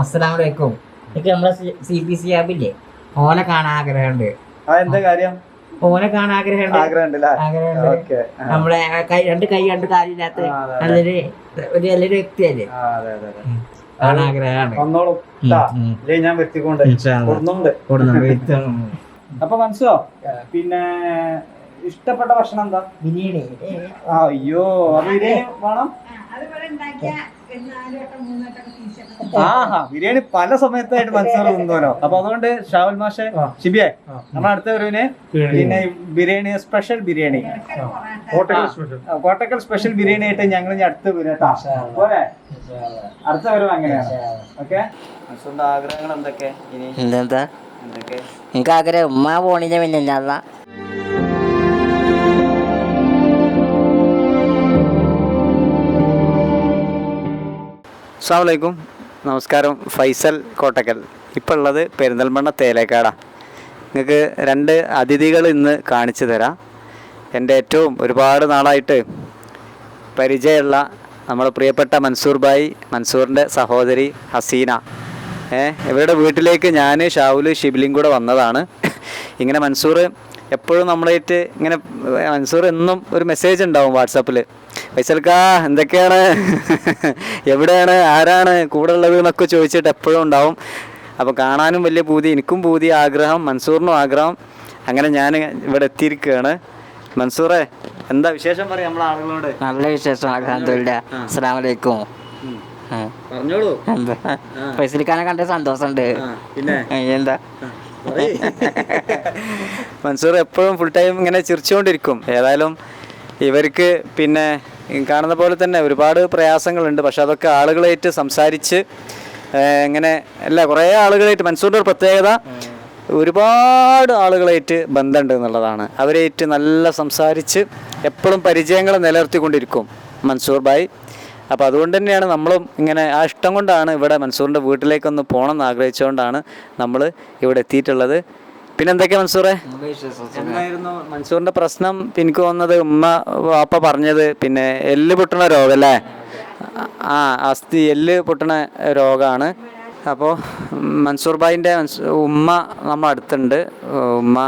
അസ്സലാമലൈക്കും. എനിക്ക് നമ്മളെ സി പി സി ആപ്പില്ലേ ഓനെ കാണാൻ ആഗ്രഹമുണ്ട്. എന്താ കാര്യം? ഓനെ കാണാൻ ആഗ്രഹമുണ്ട്. ആഗ്രഹമുണ്ട് ഓക്കെ നമ്മളെ രണ്ട് കൈ രണ്ട് കാലില്ലാത്ത. നല്ലൊരു ഒരു നല്ലൊരു വ്യക്തിയല്ലേ? അതെ അതെ അതെ. കാണാൻ ആഗ്രഹമാണ്. ഞാൻ. വ്യക്തം. അപ്പൊ മനസ്സിലോ പിന്നെ ഇഷ്ടപ്പെട്ട ഭക്ഷണം എന്താ? ബിരിയാണി. അയ്യോ അപ്പൊ ബിരിയാണി വേണം. ആഹാ ബിരിയാണി പല സമയത്തായിട്ട് മത്സരം തിന്നോലോ അപ്പൊ അതുകൊണ്ട് ഷാവൽ മാഷെ ഷിബിയെ നമ്മൾ അടുത്ത വരുവിന് പിന്നെ ബിരിയാണി സ്പെഷ്യൽ ബിരിയാണി. കോട്ടക്കൽ സ്പെഷ്യൽ. ബിരിയാണി ആയിട്ട് ഞങ്ങൾ ഇനി അടുത്ത് വരും പോരെ? അടുത്ത വരും അങ്ങനെയാണ്. ഓക്കെ? മനസ്സുണ്ട് ആഗ്രഹങ്ങൾ എന്തൊക്കെ? ഇനി എന്താ എന്തൊക്കെ? എനിക്ക് ആഗ്രഹം ഉമ്മ പോണില്ല പിന്നെ അസ്സാമലൈക്കും നമസ്കാരം. ഫൈസൽ കോട്ടക്കൽ. ഇപ്പോൾ ഉള്ളത് പെരിന്തൽമണ്ണ തേലേക്കാടാണ് നിങ്ങൾക്ക് രണ്ട് അതിഥികൾ ഇന്ന് കാണിച്ചു തരാം. എന്റെ ഏറ്റവും ഒരുപാട് നാളായിട്ട് പരിചയമുള്ള നമ്മുടെ പ്രിയപ്പെട്ട മൻസൂർ ഭായി മൻസൂറിന്റെ സഹോദരി ഹസീന. ഏ ഇവരുടെ വീട്ടിലേക്ക് ഞാൻ ഷാവുൽ ഷിബിലിയും കൂടെ വന്നതാണ്. ഇങ്ങനെ മൻസൂർ എപ്പോഴും നമ്മളായിട്ട് ഇങ്ങനെ മൻസൂർ എന്നും ഒരു മെസ്സേജ് ഉണ്ടാവും വാട്സാപ്പിൽ ഫൈസൽക്കാ എന്തൊക്കെയാണ്? എവിടെയാണ്? ആരാണ്? കൂടെ ഉള്ളത് എന്നൊക്കെ ചോദിച്ചിട്ട് എപ്പോഴും ഉണ്ടാവും. അപ്പോൾ കാണാനും വലിയ പൂതി എനിക്കും പൂതി ആഗ്രഹം മൻസൂറിനും ആഗ്രഹം. അങ്ങനെ ഞാൻ ഇവിടെ എത്തിയിരിക്കുകയാണ്. മൻസൂറെ എന്താ വിശേഷം പറയാം നമ്മളെ ആളുകളോട്? നല്ല വിശേഷം അലഹമില്ല അസ്സാം വലൈക്കും പറഞ്ഞോളൂ. ഫൈസലിക്കാനെ കണ്ട സന്തോഷമുണ്ട്. പിന്നെ? എന്താ? മൻസൂർ എപ്പോഴും ഫുൾ ടൈം ഇങ്ങനെ ചിരിച്ചുകൊണ്ടിരിക്കും ഏതായാലും ഇവർക്ക് പിന്നെ കാണുന്ന പോലെ തന്നെ ഒരുപാട് പ്രയാസങ്ങളുണ്ട്. പക്ഷെ അതൊക്കെ ആളുകളായിട്ട് സംസാരിച്ച് ഇങ്ങനെ അല്ല കുറേ ആളുകളായിട്ട് മൻസൂറിന്റെ ഒരു പ്രത്യേകത ഒരുപാട് ആളുകളായിട്ട് ബന്ധമുണ്ട് എന്നുള്ളതാണ്. അവരായിട്ട് നല്ല സംസാരിച്ച് എപ്പോഴും പരിചയങ്ങൾ നിലനിർത്തിക്കൊണ്ടിരിക്കും മൻസൂർ ഭായ്. അപ്പോൾ അതുകൊണ്ട് തന്നെയാണ് നമ്മളും ഇങ്ങനെ ആ ഇഷ്ടം കൊണ്ടാണ് ഇവിടെ മൻസൂറിന്റെ വീട്ടിലേക്കൊന്ന് പോകണം എന്ന് ആഗ്രഹിച്ചുകൊണ്ടാണ് നമ്മൾ ഇവിടെ എത്തിയിട്ടുള്ളത്. പിന്നെ എന്തൊക്കെയാ മൻസൂറെ മൻസൂറിന്റെ പ്രശ്നം? എനിക്ക് തോന്നുന്നത് ഉമ്മ വാപ്പ പറഞ്ഞത് പിന്നെ എല്ല് പൊട്ടണ രോഗം അല്ലേ ആ അസ്ഥി എല്ല് പൊട്ടണ രോഗമാണ് അപ്പോൾ മൻസൂർ ഭായിന്റെ ഉമ്മ നമ്മ അടുത്തുണ്ട്. ഉമ്മ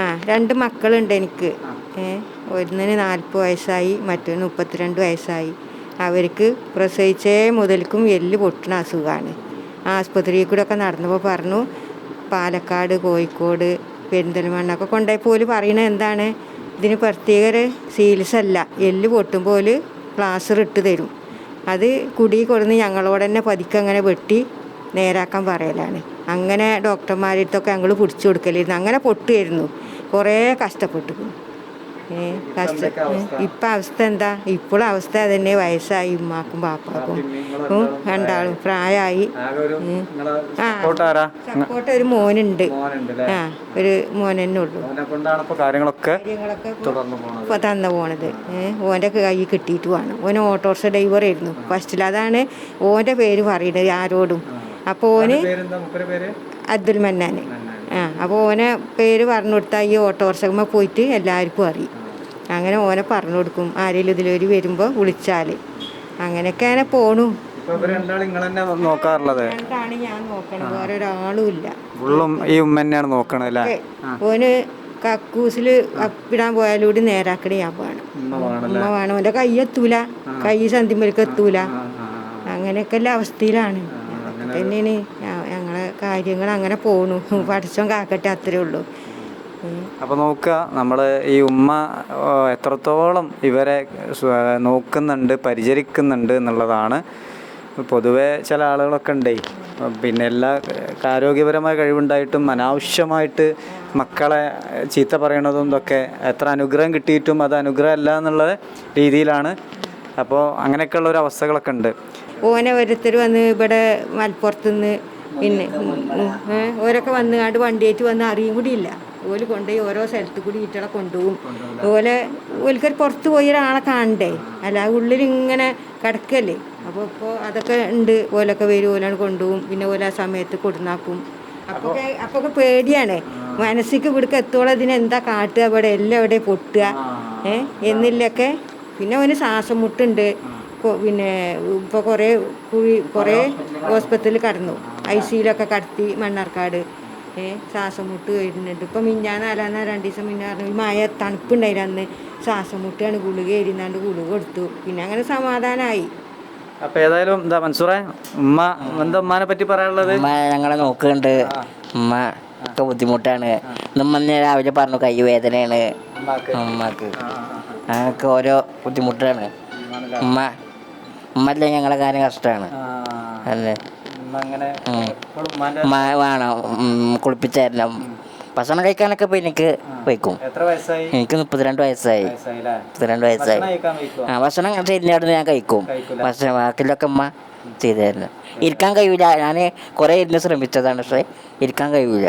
ആ രണ്ട് മക്കളുണ്ട് എനിക്ക്. ഒന്നിന് നാൽപ്പത് വയസ്സായി മറ്റൊന്ന് മുപ്പത്തിരണ്ട് വയസ്സായി. അവർക്ക് പ്രസവിച്ചേ മുതൽക്കും എല്ല് പൊട്ടണ അസുഖമാണ് ആസ്പത്രിയിൽ കൂടെ ഒക്കെ നടന്നപ്പോൾ പറഞ്ഞു പാലക്കാട് കോഴിക്കോട് പെരിന്തൽമണ്ണ ഒക്കെ കൊണ്ടുപോയി പോലും പറയണത് എന്താണ്? ഇതിന് പ്രത്യേക സീൽസ് അല്ല. എല്ല് പൊട്ടുമ്പോൾ പ്ലാസ്റ്റർ ഇട്ട് തരും. അത് കുടി കൊടുന്ന് ഞങ്ങളോട് തന്നെ പതുക്കെ അങ്ങനെ വെട്ടി നേരാക്കാൻ പറയലാണ്. അങ്ങനെ ഡോക്ടർമാരുടെ അടുത്തൊക്കെ ഞങ്ങൾ പിടിച്ചു കൊടുക്കലായിരുന്നു അങ്ങനെ പൊട്ടുമായിരുന്നു. കുറേ കഷ്ടപ്പെട്ടു. ഇപ്പം അവസ്ഥ എന്താ? ഇപ്പോഴും അവസ്ഥ അതന്നെ വയസ്സായി ഉമ്മാക്കും പാപ്പാക്കും രണ്ടാളും പ്രായമായി സപ്പോർട്ട് ഒരു മോനുണ്ട്? ആ ഒരു മോൻ തന്നെ ഉള്ളൂ കാര്യങ്ങളൊക്കെ ഇപ്പൊ തന്നു പോണത്. ഓന്റെ ഓന്റെ കൈ കിട്ടിയിട്ട് വേണം. ഓൻ ഓട്ടോറിക്ഷ ഡ്രൈവർ ആയിരുന്നു. ഫസ്റ്റിൽ അതാണ് ഓന്റെ പേര് പറയുന്നത് ആരോടും. അപ്പോൾ ഓന് അബ്ദുൽ മന്നാൻ ആ അപ്പോൾ ഓനെ പേര് പറഞ്ഞു കൊടുത്താൽ ഈ ഓട്ടോറിക്ഷമ്മ പോയിട്ട് എല്ലാവർക്കും അറിയും. അങ്ങനെ ഓനെ പറഞ്ഞു കൊടുക്കും. ആരെങ്കിലും ഇതിലൊരു വരുമ്പോൾ വിളിച്ചാൽ അങ്ങനെയൊക്കെ അങ്ങനെ പോണു നോക്കാറുള്ളത്? ഞാൻ നോക്കണത് വേറെ ഒരാളും ഇല്ല. ഈ നോക്കണത് ഓന് കക്കൂസിൽ അപ്പിടാൻ പോയാലൂടി നേരാക്കണ ഞാൻ വേണം ഉമ്മ വേണം. ഓന്റെ കൈ എത്തൂല. കൈ സന്ധിമലക്ക് എത്തൂല. അങ്ങനെയൊക്കെ ഉള്ള അവസ്ഥയിലാണ്. തന്നെയാണ് ഞങ്ങളെ കാര്യങ്ങൾ അങ്ങനെ പോണു. പഠിച്ചോൻ കാക്കട്ടെ അത്രേ ഉള്ളൂ. അപ്പോൾ നോക്കുക നമ്മൾ ഈ ഉമ്മ എത്രത്തോളം ഇവരെ നോക്കുന്നുണ്ട് പരിചരിക്കുന്നുണ്ട് എന്നുള്ളതാണ്. പൊതുവേ ചില ആളുകളൊക്കെ ഉണ്ടേ. പിന്നെ എല്ലാ ആരോഗ്യപരമായ കഴിവുണ്ടായിട്ടും അനാവശ്യമായിട്ട് മക്കളെ ചീത്ത പറയണതും ഇതൊക്കെ എത്ര അനുഗ്രഹം കിട്ടിയിട്ടും അത് അനുഗ്രഹം അല്ല എന്നുള്ള രീതിയിലാണ്. അപ്പോൾ അങ്ങനെയൊക്കെയുള്ള ഒരു അവസ്ഥകളൊക്കെ ഉണ്ട്. ഓനെ ഓരോരുത്തർ വന്ന് ഇവിടെ മലപ്പുറത്തുനിന്ന് പിന്നെ ഓരൊക്കെ വന്ന് കണ്ട് വണ്ടിയായിട്ട് വന്ന് അറിയും കൂടി ഇല്ല ഓൽ കൊണ്ടുപോയി ഓരോ സ്ഥലത്ത് കൂടി ഈറ്റളെ കൊണ്ടുപോകും. ഓലെ ഓൽക്കൊരു പുറത്ത് പോയി ഒരാളെ കാണണ്ടേ? അല്ല ഉള്ളിൽ ഇങ്ങനെ കിടക്കല്ലേ? അപ്പോൾ ഇപ്പോൾ അതൊക്കെ ഉണ്ട്. ഓലൊക്കെ വരും ഓലാണ് കൊണ്ടുപോകും. പിന്നെ ഓല ആ സമയത്ത് കൊടുന്നാക്കും. അപ്പോൾ അപ്പോൾ പേടിയാണ്. മനസ്സിക്ക് ഇവിടേക്ക് എത്തോളം ഇതിന് എന്താ കാട്ടുക? ഇവിടെ എല്ലാം എവിടെ പൊട്ടുക? ഏ? എന്നില്ലൊക്കെ? പിന്നെ അവന് ശ്വാസം മുട്ടുണ്ട്. പിന്നെ ഇപ്പോൾ കുറേ കുഴി കുറേ ഹോസ്പിറ്റലിൽ കടന്നു. ഐ സിയിലൊക്കെ കടത്തി മണ്ണാർക്കാട്. ഏ ശ്വാസം മുട്ട് വരുന്നുണ്ട് ഇപ്പം മിഞ്ഞാന്നാലാന്ന് രണ്ട് ദിവസം മുന്നേ പറഞ്ഞു ഈ മഴ തണുപ്പുണ്ടായില്ല അന്ന്. ശ്വാസം മുട്ടാണ് ഗുളിക എരിന്നാണ്ട് ഗുളിക കൊടുത്തു. പിന്നെ അങ്ങനെ സമാധാനമായി അപ്പൊ ഏതായാലും എന്താ മൻസൂറെ ഉമ്മ എന്താ ഉമ്മാനെ പറ്റി പറയാനുള്ളത്? ഉമ്മ ഞങ്ങളെ നോക്കുന്നുണ്ട്. ഉമ്മ ഒക്കെ ബുദ്ധിമുട്ടാണ്. ഉമ്മ രാവിലെ പറഞ്ഞു കൈ വേദനയാണ്. ഉമ്മക്ക്. ഞങ്ങൾക്ക് ഓരോ ബുദ്ധിമുട്ടാണ്. ഉമ്മ ഉമ്മ അല്ലേ ഞങ്ങളെ കാര്യം കഷ്ടമാണ്. അല്ലേ? വേണം. കുളിപ്പിച്ചായിരുന്നു ഭക്ഷണം കഴിക്കാനൊക്കെ ഇപ്പം എനിക്ക് വയ്ക്കും. എനിക്ക് മുപ്പത്തിരണ്ട് വയസ്സായി. മുപ്പത്തിരണ്ട് വയസ്സായി? ആ ഭക്ഷണം ചെയ്യുന്നവിടുന്ന് ഞാൻ കഴിക്കും. ഭക്ഷണം ബാക്കിലൊക്കെ അമ്മ ചെയ്തായിരുന്നു ഇരിക്കാൻ കഴിയൂല. ഞാൻ കുറേ ഇരുന്ന് ശ്രമിച്ചതാണ്. പക്ഷേ ഇരിക്കാൻ കഴിയൂല.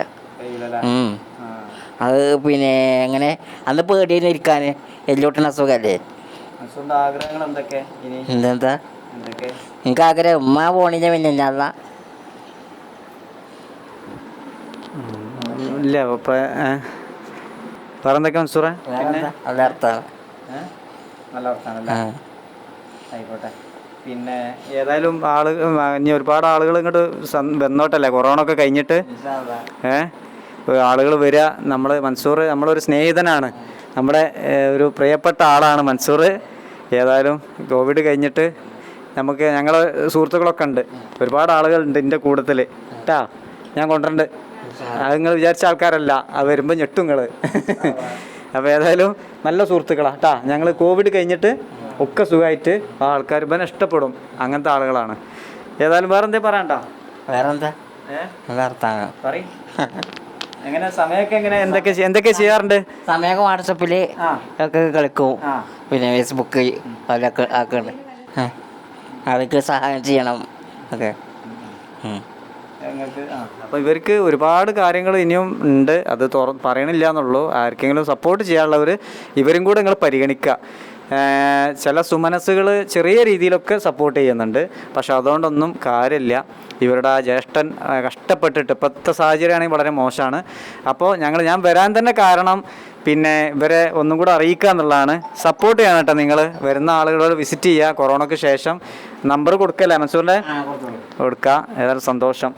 ഉം. ആ. അത് പിന്നെ അങ്ങനെ അന്ന് പേടിയെന്ന് ഇരിക്കാൻ എല്ലോട്ടിന് അസുഖമല്ലേ എന്താ എനിക്ക് ആഗ്രഹം. ഉമ്മ പോണില്ല പിന്നെ ഞാൻ ഇല്ല ഇപ്പൊ വേറെ എന്തൊക്കെ മൻസൂറ? നല്ല അർത്ഥമാണ് നല്ല ആയിക്കോട്ടെ. പിന്നെ ഏതായാലും ആൾ ഇനി ഒരുപാട് ആളുകൾ ഇങ്ങോട്ട് വന്നോട്ടല്ലേ? കൊറോണ ഒക്കെ കഴിഞ്ഞിട്ട് ഏഹ് ആളുകൾ വരിക നമ്മൾ മൻസൂർ നമ്മളൊരു സ്നേഹിതനാണ്. നമ്മുടെ ഒരു പ്രിയപ്പെട്ട ആളാണ് മൻസൂർ ഏതായാലും കോവിഡ് കഴിഞ്ഞിട്ട് നമുക്ക് ഞങ്ങൾ സുഹൃത്തുക്കളൊക്കെ ഉണ്ട്. ഒരുപാട് ആളുകളുണ്ട് എന്റെ കൂട്ടത്തിൽ കേട്ടാ ഞാൻ കൊണ്ടുവരുന്നുണ്ട് അത് നിങ്ങൾ വിചാരിച്ച ആൾക്കാരല്ല. അത് വരുമ്പോൾ ഞെട്ടും നിങ്ങൾ അപ്പോൾ ഏതായാലും നല്ല സുഹൃത്തുക്കളാണ് കേട്ടാ ഞങ്ങൾ കോവിഡ് കഴിഞ്ഞിട്ട് ഒക്കെ സുഖമായിട്ട് ആ ആൾക്കാർ ഇപ്പം ഇഷ്ടപ്പെടും. അങ്ങനത്തെ ആളുകളാണ്. ഏതായാലും വേറെ എന്തേ പറയണ്ട? വേറെന്താ? അർത്ഥമാണ് എങ്ങനെ സമയമൊക്കെ എങ്ങനെ? എന്തൊക്കെ എന്തൊക്കെ ചെയ്യാറുണ്ട്? സമയമൊക്കെ വാട്സപ്പിൽ. ഒക്കെ കളിക്കും. പിന്നെ ഫേസ്ബുക്ക് അതിലൊക്കെ ആക്കുന്നുണ്ട് അതൊക്കെ സഹായം ചെയ്യണം. ഒക്കെ. ഉം. അപ്പോൾ ഇവർക്ക് ഒരുപാട് കാര്യങ്ങൾ ഇനിയും ഉണ്ട്. അത് തുറ പറയണില്ല എന്നുള്ളൂ. ആർക്കെങ്കിലും സപ്പോർട്ട് ചെയ്യാനുള്ളവർ ഇവരും കൂടെ നിങ്ങൾ പരിഗണിക്കുക ചില സുമനസ്സുകൾ ചെറിയ രീതിയിലൊക്കെ സപ്പോർട്ട് ചെയ്യുന്നുണ്ട്. പക്ഷെ അതുകൊണ്ടൊന്നും കാര്യമില്ല. ഇവരുടെ ആ ജ്യേഷ്ഠൻ കഷ്ടപ്പെട്ടിട്ട് ഇപ്പോഴത്തെ സാഹചര്യമാണെങ്കിൽ വളരെ മോശമാണ്. അപ്പോൾ ഞങ്ങൾ ഞാൻ വരാൻ തന്നെ കാരണം പിന്നെ ഇവരെ ഒന്നും കൂടെ അറിയിക്കുക എന്നുള്ളതാണ്. സപ്പോർട്ട് ചെയ്യണം കേട്ടോ നിങ്ങൾ വരുന്ന ആളുകളോട് വിസിറ്റ് ചെയ്യുക. കൊറോണയ്ക്ക് ശേഷം നമ്പർ കൊടുക്കല്ലേ മൻസൂറിന്റെ? കൊടുക്കുക. ഏതായാലും സന്തോഷം.